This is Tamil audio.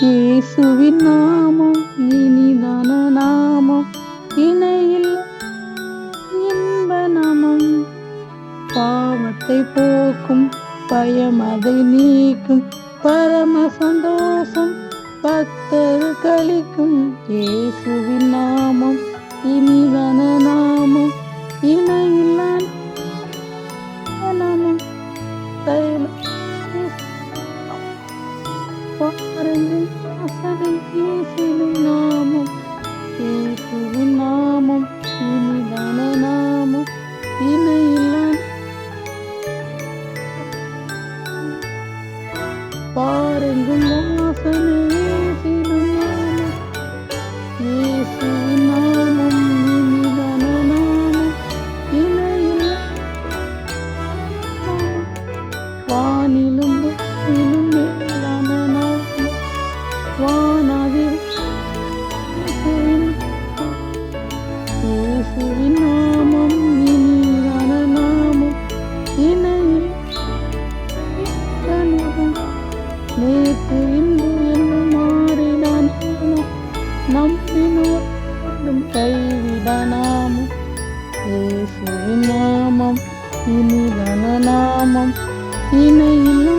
இயேசுவின் நாமம் இனிதான நாமம். இணையில் இன்ப நாமம். பாவத்தை போக்கும் பயம் அதை நீக்கும். பரம சந்தோஷம் பக்தர் கழிக்கும். இயேசுவின் நாமம் இனிதான நாமம். இணையில் நாமம். தைல பாருங்கள் வாசலில் இயேசுவின் நாமம். இயேசுவின் நாமம் இனிதான நாமம். இணையில்லா பாருங்கள் வாசலில் நாமம். இயேசுவின் நாமம் இனிதான நாமம். வானிலும் இயேசுவின் நாமம் இனிதான நாமம் இணையில் நேற்று இன்று என்னும் மாறினான் நம்பினோடும் கைவிட நாமம். இயேசுவின் நாமம் இனிதான நாமம் இணையில்லா